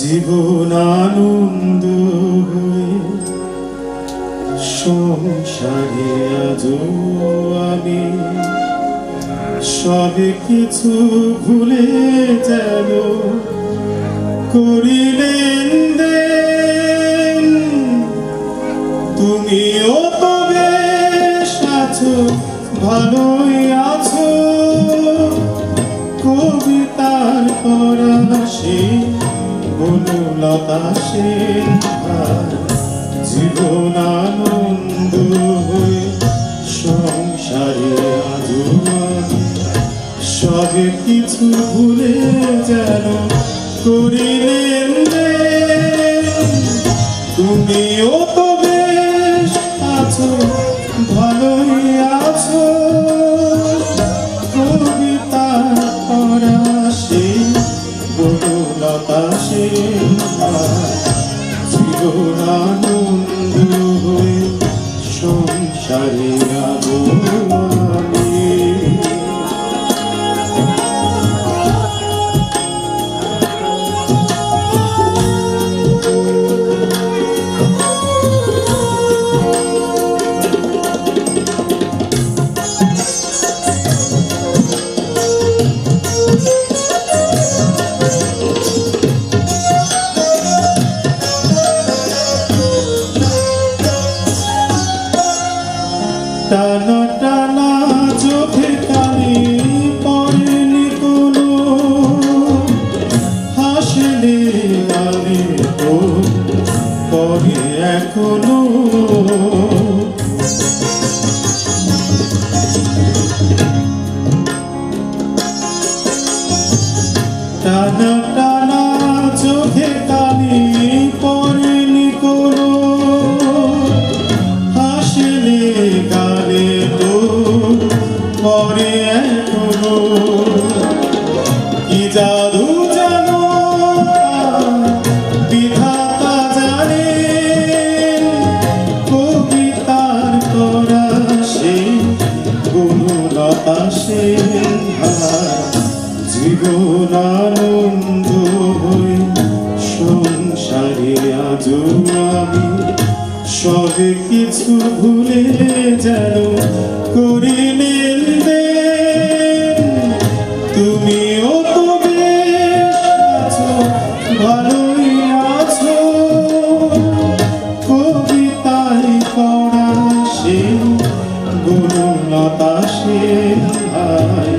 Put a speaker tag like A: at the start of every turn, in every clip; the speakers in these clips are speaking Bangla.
A: জীবন আনন্দ হয়ে সংসারে আমি। সবে কিছু ভুলে যেন করিলেন তুমিও তো বেশ আছো, ভালোই আছো। কবিতার পরাশে বনলতা সে জীবন আনন্দ হয়ে সংসারে আজ সবে কিছু ভুলে যেন করিলেন সংসারে Janata আজ আমি সবে কিছু ভুলে যেন করিলেন দেন। তুমিও তো বেশ ভালোই আছো কবিতায় পড়া সে গুণলতা সে ভাই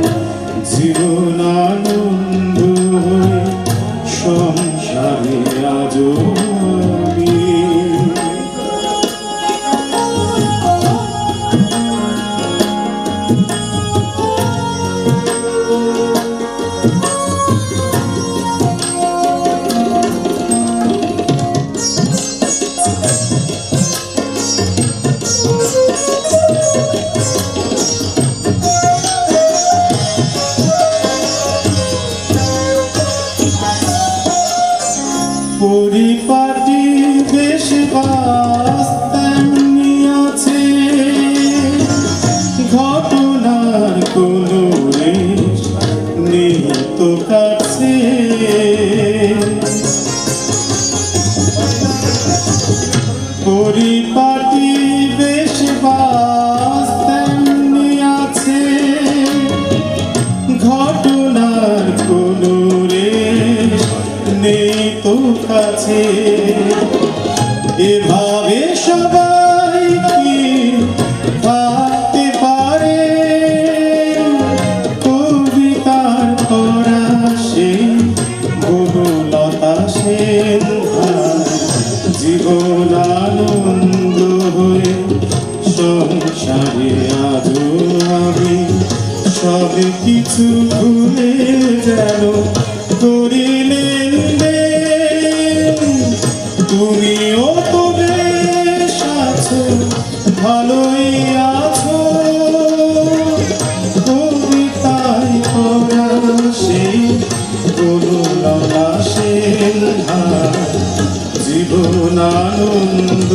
A: সব কিছু ভুলে যেন করিলেন তুমিও তো বেশ ভালোই আছো। তুমি তাই করা আনন্দ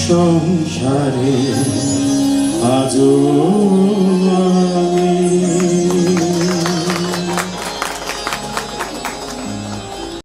A: সংসারে আজ আমি